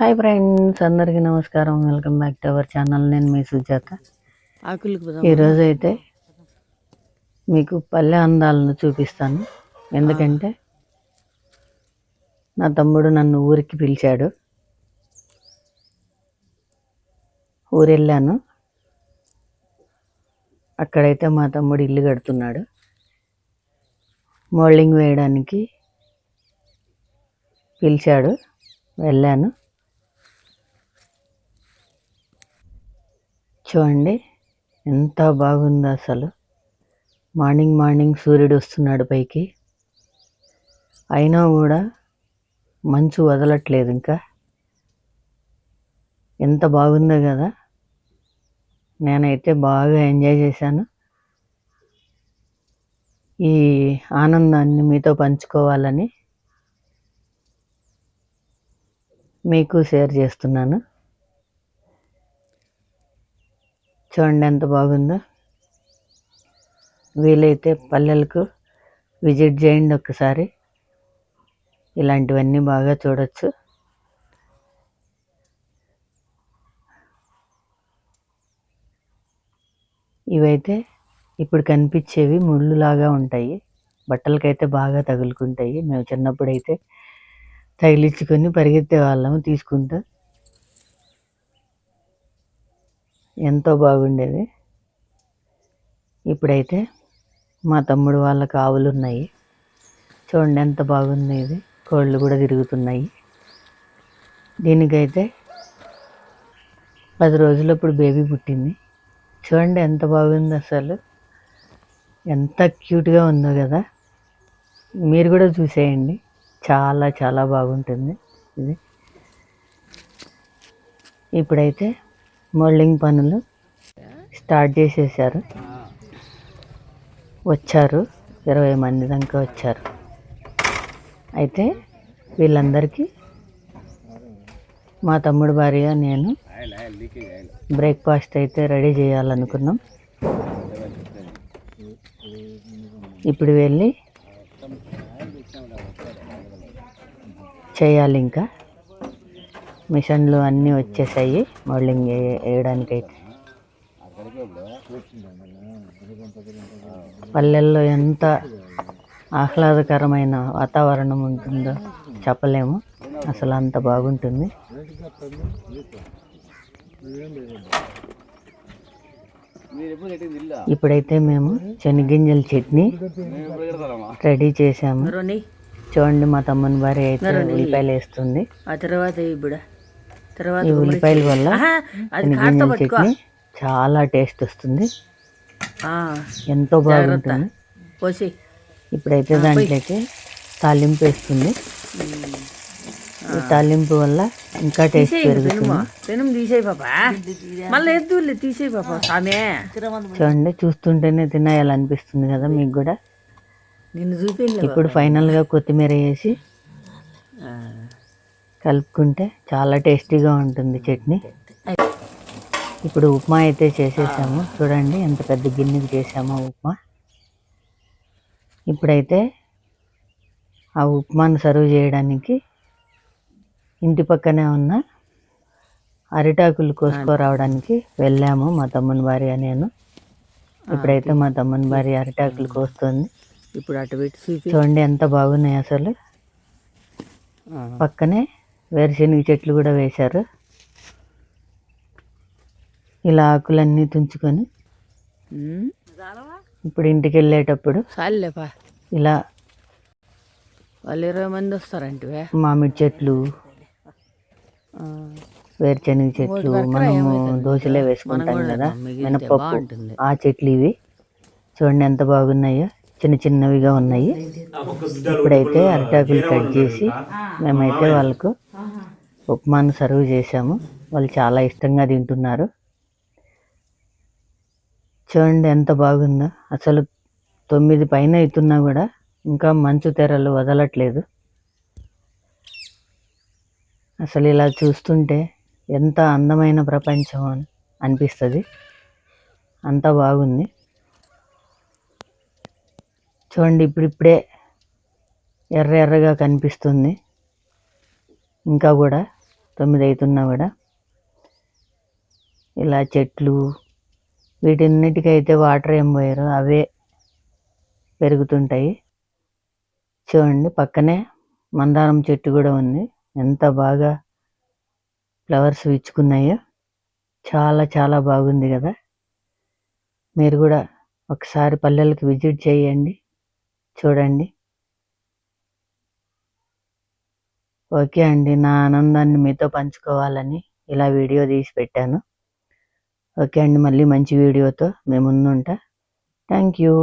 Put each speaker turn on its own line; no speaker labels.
Hi friends అందరికీ నమస్కారం. Welcome back to our channel నేను మీ సుజాత. ఈరోజు అయితే మీకు పల్లె అందాలను చూపిస్తాను. ఎందుకంటే నా తమ్ముడు నన్ను ఊరికి పిలిచాడు. ఊరు వెళ్ళాను అక్కడైతే మా తమ్ముడు ఇల్లు కడుతున్నాడు. మోల్డింగ్ వేయడానికి పిలిచాడు. వెళ్ళాను. చూడండి ఎంత బాగుందో అసలు. మార్నింగ్ మార్నింగ్ సూర్యుడు వస్తున్నాడు పైకి. అయినా కూడా మంచు వదలట్లేదు ఇంకా. ఎంత బాగుందో కదా. నేనైతే బాగా ఎంజాయ్ చేశాను. ఈ ఆనందాన్ని మీతో పంచుకోవాలని మీకు షేర్ చేస్తున్నాను. చూడండి ఎంత బాగుందో. వీలైతే పల్లెలకు విజిట్ చేయండి ఒక్కసారి. ఇలాంటివన్నీ బాగా చూడొచ్చు. ఇవైతే ఇప్పుడు కనిపించేవి ముళ్ళులాగా ఉంటాయి. బట్టలకైతే బాగా తగులుకుంటాయి. మేము చిన్నప్పుడు అయితే తగిలించుకొని పరిగెత్తే వాళ్ళము తీసుకుంటూ ఎంతో బాగుండేది. ఇప్పుడైతే మా తమ్ముడు వాళ్ళకి ఆవులు ఉన్నాయి చూడండి ఎంత బాగుంది ఇది కోళ్ళు కూడా తిరుగుతున్నాయి. దీనికైతే పది రోజులప్పుడు బేబీ పుట్టింది. చూడండి ఎంత బాగుంది అసలు. ఎంత క్యూట్గా ఉందో కదా. మీరు కూడా చూసేయండి. చాలా చాలా బాగుంటుంది. ఇది. ఇప్పుడైతే మోల్డింగ్ పనులు స్టార్ట్ చేసేసారు. వచ్చారు. ఇరవై మంది దాకా వచ్చారు. అయితే వీళ్ళందరికీ మా తమ్ముడు భార్య నేను బ్రేక్ఫాస్ట్ అయితే రెడీ చేయాలనుకున్నాం. ఇప్పుడు వెళ్ళి చేయాలి ఇంకా. మిషన్లు అన్నీ వచ్చేసాయి. మోల్డింగ్ వేయడానికైతే పల్లెల్లో ఎంత ఆహ్లాదకరమైన వాతావరణం ఉంటుందో చెప్పలేము. అసలు అంత బాగుంటుంది. ఇప్పుడైతే మేము శనగింజల చట్నీ రెడీ చేసాము చూడండి మా తమ్ముని భార్య అయితే ఉల్లిపాయలు వేస్తుంది.
ఆ తర్వాత ఇప్పుడు తర్వాత
ఈ ఉల్లిపాయల వల్ల
అది కారుతో పట్టుకో.
చాలా టేస్ట్ వస్తుంది. ఎంతో బాగుంటుంది.
పోసి.
ఇప్పుడైతే దాంట్లోకి తాలింపు వేస్తుంది. ఈ తాలింపు వల్ల ఇంకా టేస్ట్ పెరుగుతుంది.
తీసేయి పాప. మళ్ళీ ఎద్దు తీసేయి పాప సామే.
చూడండి చూస్తుంటేనే తినేయాలనిపిస్తుంది కదా మీకు కూడా.
నిన్ను
ఇప్పుడు ఫైనల్గా కొత్తిమీర వేసి కలుపుకుంటే చాలా టేస్టీగా ఉంటుంది చట్నీ. ఇప్పుడు ఉప్మా అయితే చేసేసాము. చూడండి ఎంత పెద్ద గిన్నెకి చేసామో ఉప్మా. ఇప్పుడైతే ఆ ఉప్మాను సర్వ్ చేయడానికి ఇంటి పక్కనే ఉన్న అరిటాకులు కోసుకురావడానికి వెళ్ళాము మా తమ్ముని భార్య నేను. ఇప్పుడైతే మా తమ్ముని భార్య అరిటాకులు కోస్తుంది.
ఇప్పుడు అటు
చూడండి ఎంత బాగున్నాయి అసలు. పక్కనే వేరుశెనగ చెట్లు కూడా వేశారు. ఇలా ఆకులన్నీ తుంచుకొని ఇప్పుడు ఇంటికి వెళ్ళేటప్పుడు ఇలా
వాళ్ళు ఇరవై మంది వస్తారంటే
మామిడి చెట్లు వేరుశెనగ చెట్లు మనము దోశలే వేసుకుంటాం కదా మినపప్పు ఆ చెట్లు ఇవి. చూడండి ఎంత బాగున్నాయో. చిన్న చిన్నవిగా ఉన్నాయి. ఇప్పుడైతే అరిటాకులు కట్ చేసి మేమైతే వాళ్ళకు ఉప్మాను సర్వ్ చేసాము వాళ్ళు చాలా ఇష్టంగా తింటున్నారు. చూడండి ఎంత బాగుందో. అసలు తొమ్మిది పైన అవుతున్నా కూడా ఇంకా మంచు తెరలు వదలట్లేదు. అసలు ఇలా చూస్తుంటే ఎంత అందమైన ప్రపంచం అనిపిస్తుంది. అంత బాగుంది. చూడండి ఇప్పుడిప్పుడే ఎర్ర ఎర్రగా కనిపిస్తుంది. ఇంకా కూడా తొమ్మిది అవుతున్నా కూడా. ఇలా చెట్లు వీటన్నిటికైతే వాటర్ ఏం పోయారు అవే పెరుగుతుంటాయి. చూడండి పక్కనే మందారం చెట్టు కూడా ఉంది. ఎంత బాగా ఫ్లవర్స్ విచ్చుకున్నాయో. చాలా చాలా బాగుంది కదా. మీరు కూడా ఒకసారి పల్లెలకు విజిట్ చేయండి. చూడండి. ఓకే అండి నా ఆనందాన్ని మీతో పంచుకోవాలని ఇలా వీడియో తీసి పెట్టాను. ఓకే అండి మళ్ళీ మంచి వీడియోతో మేము ముందుంటా. Thank you.